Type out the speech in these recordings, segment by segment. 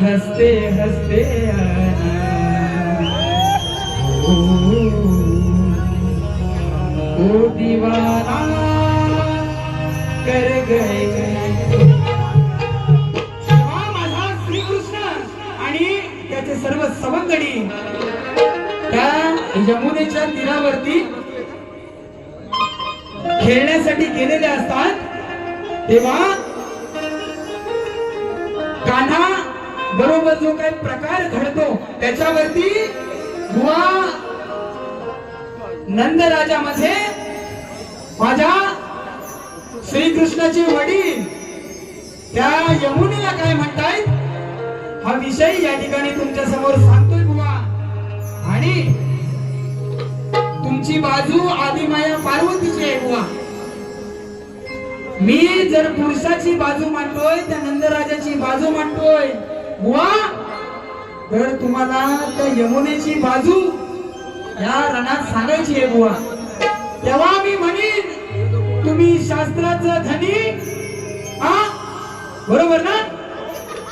हसते हसते ओ, ओ दीवाना कर गए। माझा श्रीकृष्ण आणि त्याचे सर्व सवंगडी. त्या यमुनेच्या तीरावरती खेळण्यासाठी गेलेले असतात. तेव्हा बरोबर जो काही प्रकार घडतो त्याच्यावरती नंदराजामध्ये माझ्या श्रीकृष्णाचे वडील त्या यमुनेला काय म्हणतायत? हा विषय या ठिकाणी तुमच्यासमोर सांगतोय बुवा. आणि तुमची बाजू आदिमाया पार्वतीची आहे बुवा. मी जर पुरुषाची बाजू मांडतोय त्या नंदराजाची बाजू मांडतोय बुवा तर तुम्हाला त्या यमुनेची बाजू या रणात सांगायची आहे बुवा तेव्हा मी म्हणेन तुम्ही शास्त्राचं धनी हा? बरोबर ना?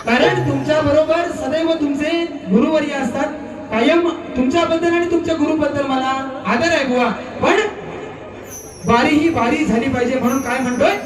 कारण तुमच्या बरोबर सदैव तुमचे गुरुवर्य असतात. कायम तुमच्याबद्दल आणि तुमच्या गुरुबद्दल मला आदर आहे बुवा. पण बारी ही बारी झाली पाहिजे म्हणून काय म्हणतोय?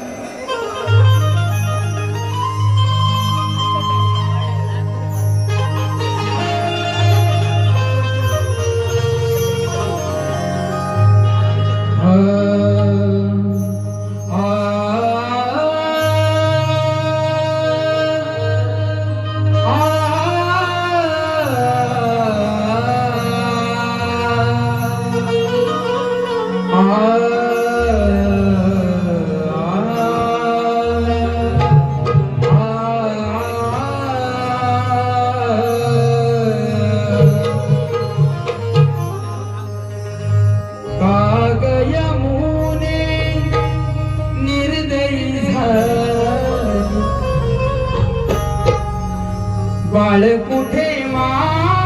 बाळ कुठे माझा?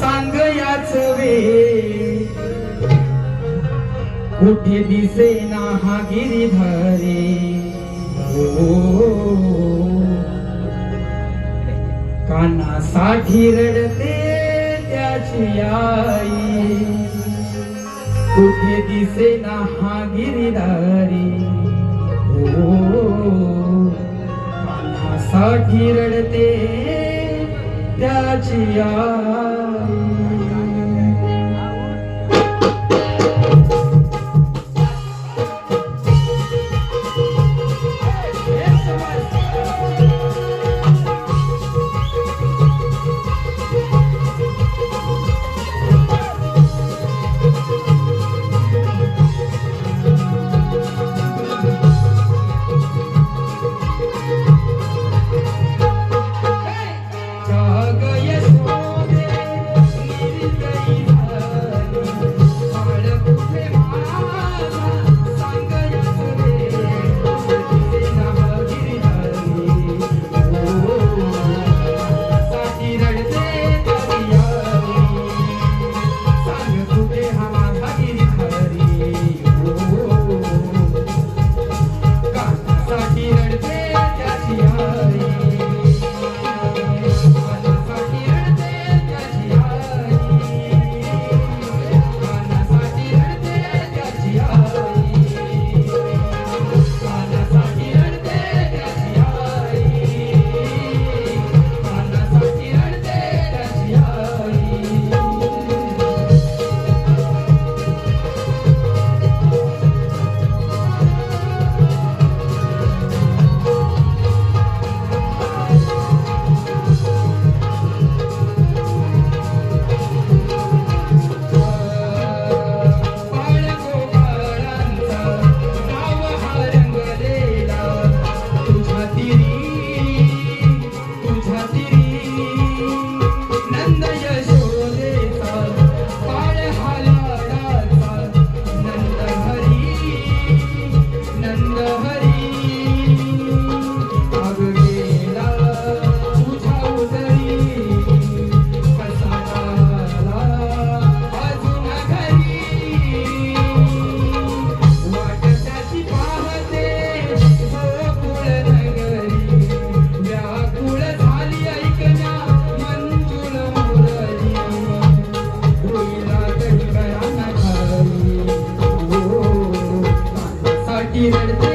सांग याच वे. कुठे दिसे ना हा. गिरीधरे हो. कानासाठी रडते त्याची आई. कुठे दिसे ना हा गिरीधारी ओ हो. कानासाठी रडते त्याची आई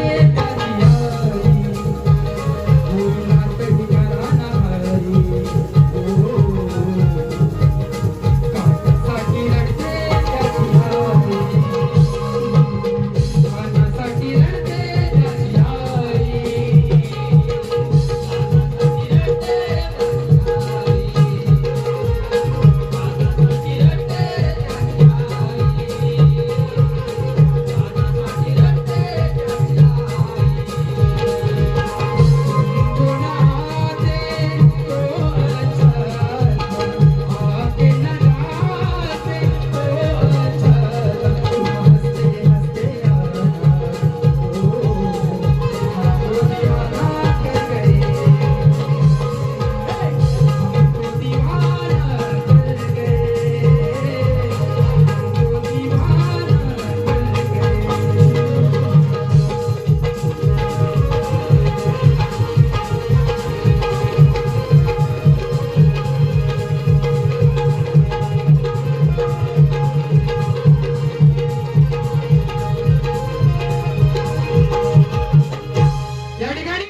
Thank you.